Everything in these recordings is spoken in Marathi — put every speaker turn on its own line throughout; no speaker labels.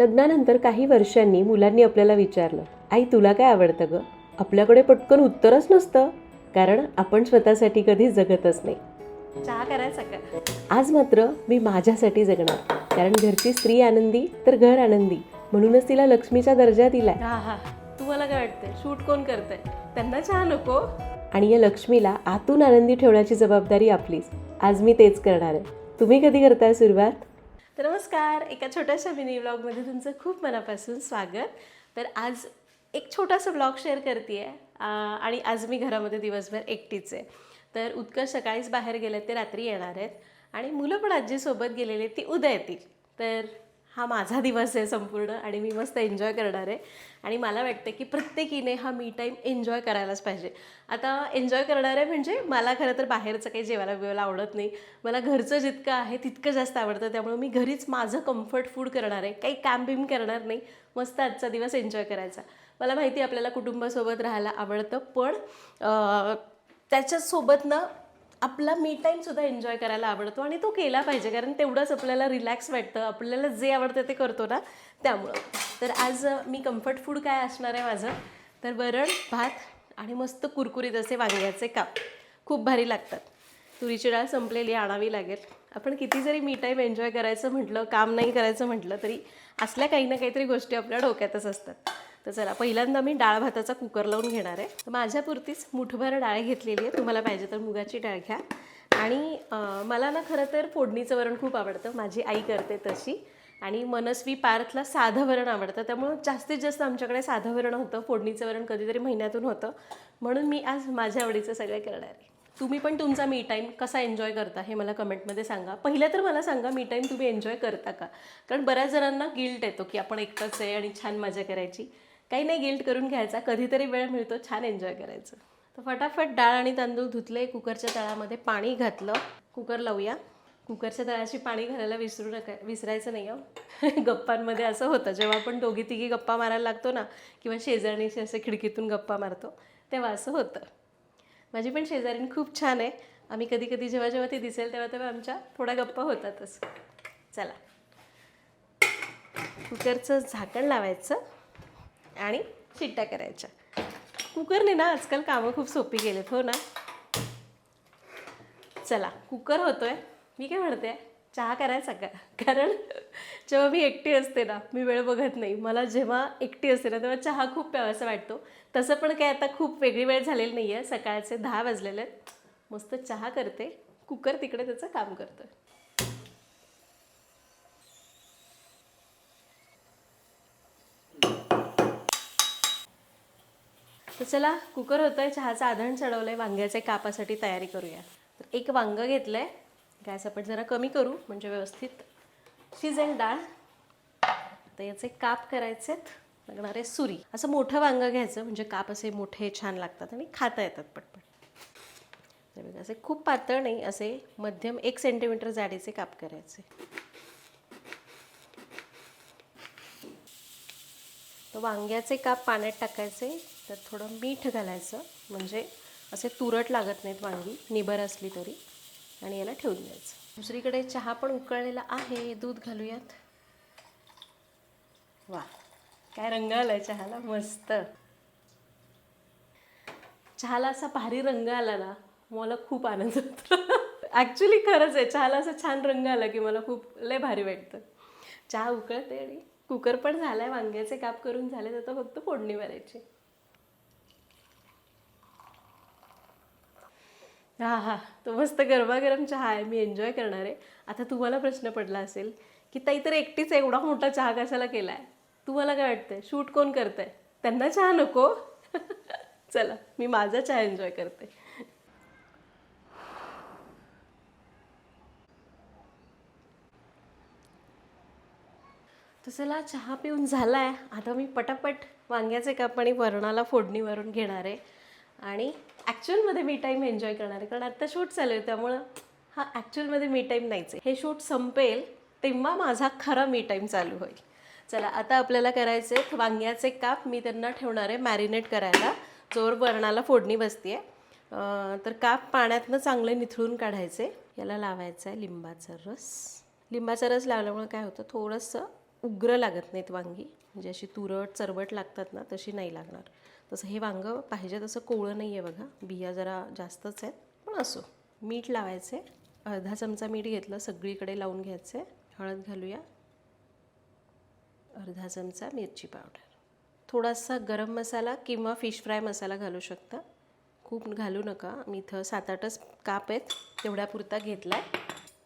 लग्नानंतर काही वर्षांनी मुलांनी आपल्याला विचारलं आई तुला काय आवडतं गं? आपल्याकडे पटकन उत्तरच नसतं कारण आपण स्वतःसाठी कधी जगतच नाही.
चहा करायचा का?
आज मात्र मी माझ्यासाठी जगणार कारण घरची स्त्री आनंदी तर घर आनंदी म्हणूनच तिला लक्ष्मीचा दर्जा दिलाय.
हा हा. तुम्हाला काय वाटतंय? शूट कोण करतंय? त्यांना चहा नको?
आणि या लक्ष्मीला आतून आनंदी ठेवण्याची जबाबदारी आपलीच. आज मी तेच करणार आहे. तुम्ही कधी करताय सुरुवात?
तर नमस्कार. एका छोट्याशा मिनी ब्लॉगमध्ये तुमचं खूप मनापासून स्वागत. तर आज एक छोटासा ब्लॉग शेअर करते आहे आणि आज मी घरामध्ये दिवसभर एकटीच आहे. तर उत्कर्ष सकाळीच बाहेर गेले ते रात्री येणार आहेत. आणि मुलं पण आजीसोबत गेलेले ती उद्या येतील. तर हा माझा दिवस आहे संपूर्ण आणि मी मस्त एन्जॉय करणार आहे. आणि मला वाटतं की प्रत्येकीने हा मी टाईम एन्जॉय करायलाच पाहिजे. आता एन्जॉय करणार आहे म्हणजे मला खरं तर बाहेरचं काही जेवायला बिवायला आवडत नाही. मला घरचं जितकं आहे तितकं जास्त आवडतं. त्यामुळे मी घरीच माझं कम्फर्ट फूड करणार आहे. काही काम बिम करणार नाही. मस्त आजचा दिवस एन्जॉय करायचा. मला माहिती आपल्याला कुटुंबासोबत राहायला आवडतं. पण त्याच्यासोबत ना आपला मी टाईमसुद्धा एन्जॉय करायला आवडतो आणि तो केला पाहिजे कारण तेवढंच आपल्याला रिलॅक्स वाटतं आपल्याला जे आवडतं ते करतो ना त्यामुळं. तर आज मी कम्फर्ट फूड काय असणार आहे माझं? तर वरण भात आणि मस्त कुरकुरीत असे वांग्याचे काप. खूप भारी लागतात. तुरीची डाळ संपलेली आणावी लागेल. आपण किती जरी मी टाईम एन्जॉय करायचं म्हटलं काम नाही करायचं म्हटलं तरी असल्या काही ना काहीतरी गोष्टी आपल्या डोक्यातच असतात. तर चला पहिल्यांदा मी डाळ भाताचा कुकर लावून घेणार आहे. तर माझ्यापुरतीच मुठभर डाळ घेतलेली आहे तुम्हाला पाहिजे तर मुगाची डाळ घ्या. आणि मला ना खरं तर फोडणीचं वरण खूप आवडतं. माझी आई करते तशी. आणि मनस्वी पार्थला साधं वरण आवडतं. त्यामुळं जास्तीत जास्त आमच्याकडे साधं वरण होतं. फोडणीचं वरण कधीतरी महिन्यातून होतं. म्हणून मी आज माझ्या आवडीचं सगळं करणार आहे. तुम्ही पण तुमचा मी टाईम कसा एन्जॉय करता हे मला कमेंटमध्ये सांगा. पहिलं तर मला सांगा मी टाईम तुम्ही एन्जॉय करता का? कारण बऱ्याच जणांना गिल्ट येतो की आपण एकटंच आहे आणि छान मजा करायची. काही नाही गिल्ट करून घ्यायचा कधीतरी वेळ मिळतो छान एन्जॉय करायचं. तर फटाफट डाळ आणि तांदूळ धुतले कुकरच्या तळामध्ये पाणी घातलं. कुकर लावूया. कुकरच्या तळाशी पाणी घालायला विसरू नका विसरायचं नाही आहे हो. गप्पांमध्ये असं होतं जेव्हा आपण दोघी तिघी गप्पा मारायला लागतो ना किंवा शेजारणीशी असे खिडकीतून गप्पा मारतो तेव्हा असं होतं. माझी पण शेजारीण खूप छान आहे. आम्ही कधी कधी जेव्हा जेव्हा ती दिसेल तेव्हा तेव्हा आमच्या थोड्या गप्पा होतातच. चला. कुकरचं झाकण लावायचं. आणि शिट्ट्या करायच्या. कुकरने ना आजकाल कामं खूप सोपी गेलेत हो ना? चला कुकर होतोय. मी काय म्हणते चहा करायचा का? कारण जेव्हा मी एकटी असते ना मी वेळ बघत नाही. मला जेव्हा एकटी असते ना तेव्हा चहा खूप प्यावासा वाटतो. तसं पण काय आता खूप वेगळी वेळ झालेली नाही आहे सकाळचे दहा वाजलेले आहेत. मस्त चहा करते. कुकर तिकडे त्याचं काम करतं तर चला कुकर होतं आहे चहाचं आधण चढवलं आहे वांग्याचे कापासाठी तयारी करूया. तर एक वांगं घेतलं आहे गॅस आपण जरा कमी करू म्हणजे व्यवस्थित शिजेल डाळ. तर याचे काप करायचे लागणारे सुरी. असं मोठं वांगं घ्यायचं म्हणजे काप असे मोठे छान लागतात आणि खाता येतात पटपट. तर बघा, असे खूप पातळ नाही असे मध्यम एक सेंटीमीटर जाडीचे काप करायचे. तर वांग्याचे काप पाण्यात टाकायचे. तर थोडं मीठ घालायचं. म्हणजे असे तुरट लागत नाहीत वांगी निबर असली तरी. आणि याला ठेवून द्यायचं. दुसरीकडे चहा पण उकळलेला आहे. दूध घालूयात. वा काय रंग आलाय चहाला. मस्त. चहाला असा भारी रंग आला ना मला खूप आनंद होतो. ॲक्च्युली खरंच आहे चहाला असा छान रंग आला की मला खूप लय भारी वाटतं. चहा उकळते आणि कुकर पण झालाय. वांग्याचे काप करून झाले तर फक्त फोडणी मारायची हा हा. तो मस्त गरमागरम चहा आहे. मी एन्जॉय करणार आहे. आता तुम्हाला प्रश्न पडला असेल की ताई तर एकटीच एवढा मोठा चहा कशाला केला आहे तुम्हाला काय वाटतंय? शूट कोण करतंय? त्यांना चहा नको? चला मी माझा चहा एन्जॉय करते. तर चला चहा पिऊन झाला आहे आता मी पटापट वांग्याचे काप आणि वरणाला फोडणी वरून घेणार आहे. आणि ॲक्च्युअलमध्ये मी टाईम एन्जॉय करणार आहे. कारण आत्ता शूट चालू आहे त्यामुळं हा ॲक्च्युअलमध्ये मी टाईम नाहीच आहे. हे शूट संपेल तेव्हा माझा खरा मी टाईम चालू होईल. चला आता आपल्याला करायचे वांग्याचे काप मी त्यांना ठेवणार आहे मॅरिनेट करायला. जोर वरणाला फोडणी बसते आहे तर काप पाण्यातनं चांगले निथळून काढायचे. याला लावायचं आहे लिंबाचा रस. लिंबाचा रस लावल्यामुळे काय होतं थोडंसं उग्र लागत नाहीत वांगी. म्हणजे अशी तुरट चरबट लागतात ना तशी नाही लागणार. तसं हे वांगं पाहिजे तसं कोवळं नाही आहे बघा. बिया जरा जास्तच आहेत. पण असो मीठ लावायचे. अर्धा चमचा मीठ घेतलं सगळीकडे लावून घ्यायचे. हळद घालूया. अर्धा चमचा मिरची पावडर. थोडासा गरम मसाला किंवा फिश फ्राय मसाला घालू शकता. खूप घालू नका. मी इथं सात आठच काप आहेत. तेवढ्यापुरता घेतला आहे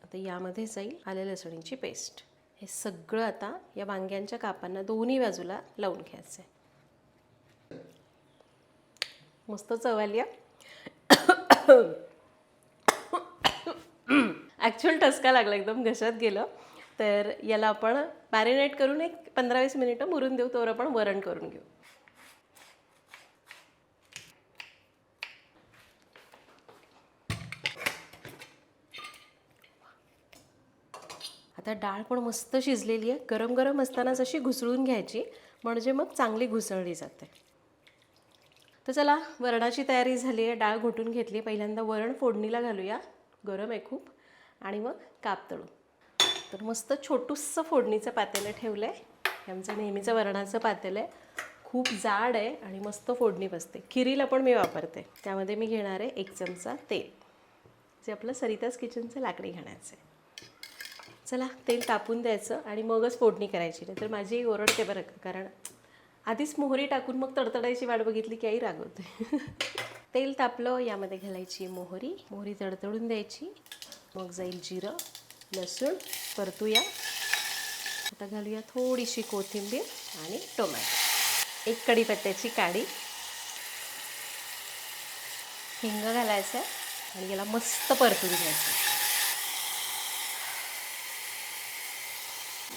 आता यामध्ये जाईल आले लसणीची पेस्ट. हे सगळं आता या वांग्यांच्या कापांना दोन्ही बाजूला लावून घ्यायचं आहे मस्त चवालिया ॲक्च्युअल टसका लागला एकदम घशात गेलं. तर याला आपण मॅरिनेट करून एक पंधरा वीस मिनिटं मुरून देऊ तोवर आपण वरण करून घेऊ. आता डाळ पण मस्त शिजलेली आहे. गरम गरम असतानाच अशी घुसळून घ्यायची म्हणजे मग चांगली घुसळली जाते. तर चला वरणाची तयारी झाली आहे. डाळ घोटून घेतली पहिल्यांदा वरण फोडणीला घालूया. गरम आहे खूप. आणि मग काप तळू. तर मस्त छोटूसं फोडणीचं पातेलं ठेवलं आहे आमचं नेहमीचं वरणाचं पातेलं आहे. खूप जाड आहे आणि मस्त फोडणी बसते. खिरीला पण मी वापरते. त्यामध्ये मी घेणार आहे एक चमचा तेल. जे आपलं सरिताज किचनचं लाकडी घाणायचं आहे. चला तेल तापून द्यायचं आणि मगच फोडणी करायची नाही तर माझी ओरडते बरं का कारण आधीच मोहरी टाकून मग तडतडायची वाट बघितली की आई रागवते. तेल तापलं यामध्ये घालायची मोहरी मोहरी तडतडून द्यायची मग जाईल जिरं लसूण परतूया. आता घालूया थोडीशी कोथिंबीर आणि टोमॅटो. एक कढीपत्त्याची काडी. हिंग घालायचं आहे आणि याला मस्त परतून घ्यायचं.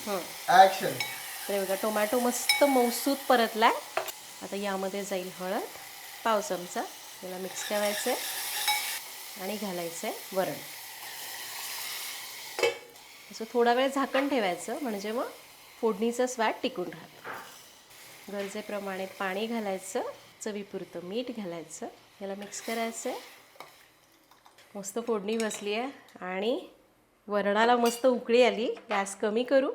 ऍक्शन
तर हे बघा टोमॅटो मस्त मौसूद परतलाय. आता यामध्ये जाईल हळद पाव चमचा याला मिक्स करायचं आहे आणि घालायचं आहे वरण. असं थोडा वेळ झाकण ठेवायचं म्हणजे मग फोडणीचं स्वाद टिकून राहतं. गरजेप्रमाणे पाणी घालायचं चवीपुरतं मीठ घालायचं याला मिक्स करायचं आहे मस्त फोडणी बसली आहे आणि वरणाला मस्त उकळी आली गॅस कमी करू.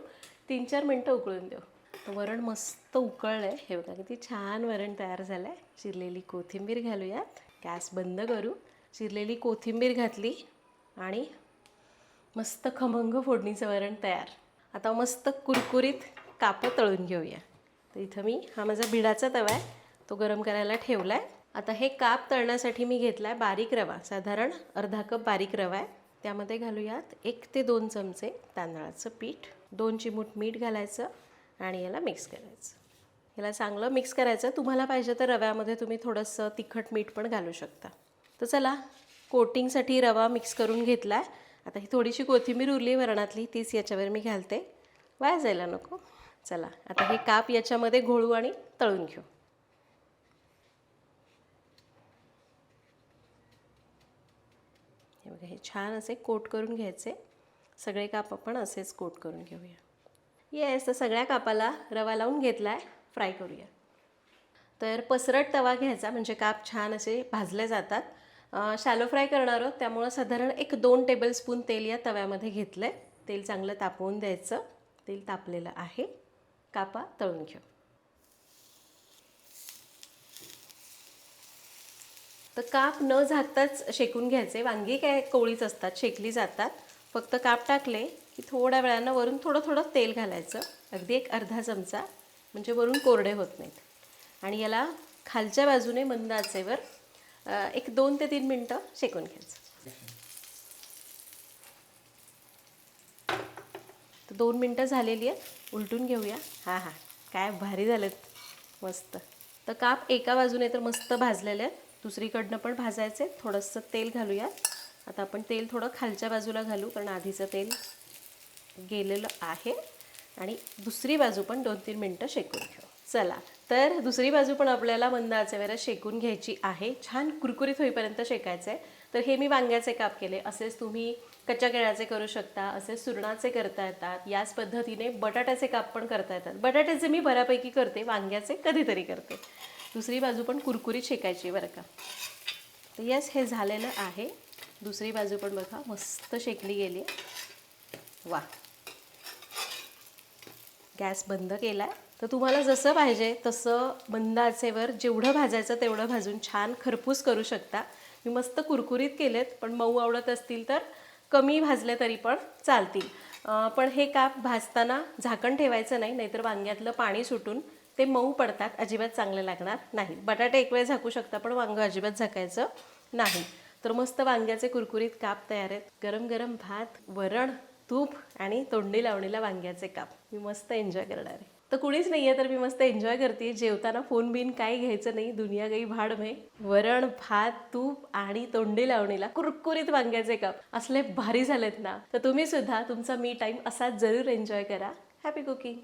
तीन चार मिनटं उकळून देऊ. तर वरण मस्त उकळलं आहे हे बघा किती छान वरण तयार झालं आहे चिरलेली कोथिंबीर घालूयात. गॅस बंद करू. चिरलेली कोथिंबीर घातली आणि मस्त खमंग फोडणीचं वरण तयार. आता मस्त कुरकुरीत कापं तळून घेऊया. तर इथं मी हा माझा भिडाचा तवा आहे. तो गरम करायला ठेवला आहे आता हे काप तळण्यासाठी मी घेतला आहे बारीक रवा. साधारण अर्धा कप बारीक रवा आहे. त्यामध्ये घालूयात एक ते दोन चमचे तांदळाचं पीठ. दोन चिमूट मीठ घालायचं आणि याला मिक्स करायचं. याला चांगलं मिक्स करायचं. तुम्हाला पाहिजे तर रव्यामध्ये तुम्ही थोडंसं तिखट मीठ पण घालू शकता. तर चला कोटिंगसाठी रवा मिक्स करून घेतला आहे आता ही थोडीशी कोथिंबीर उरली वरणातली तीच याच्यावर मी घालते. वाया जायला नको. चला आता हे काप याच्यामध्ये घोळू आणि तळून घेऊ. हे बघा हे छान असे कोट करून घ्यायचे. सगळे काप आपण असेच कोट करून घेऊया. येस तर सगळ्या कापाला रवा लावून घेतला आहे फ्राय करूया. तर पसरट तवा घ्यायचा म्हणजे काप छान असे भाजले जातात. शॅलो फ्राय करणार आहोत त्यामुळं साधारण एक दोन टेबलस्पून तेल या तव्यामध्ये घेतलं आहे तेल चांगलं तापवून द्यायचं. तेल तापलेलं आहे. कापा तळून घेऊ. तर काप न झाकताच शेकून घ्यायचे. वांगी काय कोळीच असतात शेकली जातात. फक्त काप टाकले की थोड्या वेळानं वरून थोडं थोडं तेल घालायचं. अगदी एक अर्धा चमचा. म्हणजे वरून कोरडे होत नाहीत. आणि याला खालच्या बाजूने मंद आचेवर एक दोन ते तीन मिनटं शेकून घ्यायचं. तर दोन मिनटं झालेली आहेत. उलटून घेऊया. हां हां. काय भारी झालेत मस्त. तर काप एका बाजूने तर मस्त भाजलेले आहेत. दुसरीकडनं पण भाजायचे थोडंसं तेल घालूया. आता आपण तेल थोडं खालच्या बाजूला घालू कारण आधीचं तेल गेलेलं आहे. आणि दुसरी बाजू पण दोन तीन मिनटं शेकून घेऊ. चला तर दुसरी बाजू पण आपल्याला मंद आचेवर शेकून घ्यायची आहे. छान कुरकुरीत होईपर्यंत शेकायचं आहे तर हे मी वांग्याचे काप केले. असेच तुम्ही कच्च्या केळ्याचे करू शकता असे सुरणाचे करता येतात. याच पद्धतीने बटाट्याचे काप पण करता येतात. बटाट्याचे मी बऱ्यापैकी करते वांग्याचे कधीतरी करते. दुसरी बाजू पण कुरकुरीत शेकायची बरं का. तर यस हे झालेलं आहे. दुसरी बाजू पण बघा मस्त शेकली गेली. वा. गॅस बंद केला आहे तर तुम्हाला जसं पाहिजे तसं मंद आचेवर जेवढं भाजायचं तेवढं भाजून छान खरपूस करू शकता. मी मस्त कुरकुरीत केलेत पण मऊ आवडत असतील तर कमी भाजले तरी पण चालतील. पण हे काप भाजताना झाकण ठेवायचं नाही नाहीतर वांग्यातलं पाणी सुटून ते मऊ पडतात अजिबात चांगले लागणार नाही. बटाटे एक वेळ झाकू शकता पण वांगं अजिबात झाकायचं नाही. तर मस्त वांग्याचे कुरकुरीत काप तयार आहेत. गरम गरम भात वरण तूप आणि तोंडी लावणीला वांग्याचे काप. मी मस्त एन्जॉय करणार आहे. तर कुणीच नाही आहे तर मी मस्त एन्जॉय करते. जेवताना फोन बिन काही घ्यायचं नाही. दुनिया काही भाड मे. वरण भात तूप आणि तोंडी लावणीला कुरकुरीत वांग्याचे काप. असले भारी झालेत ना. तर तुम्ही सुद्धा तुमचा मी टाईम असाच जरूर एन्जॉय करा. Happy cooking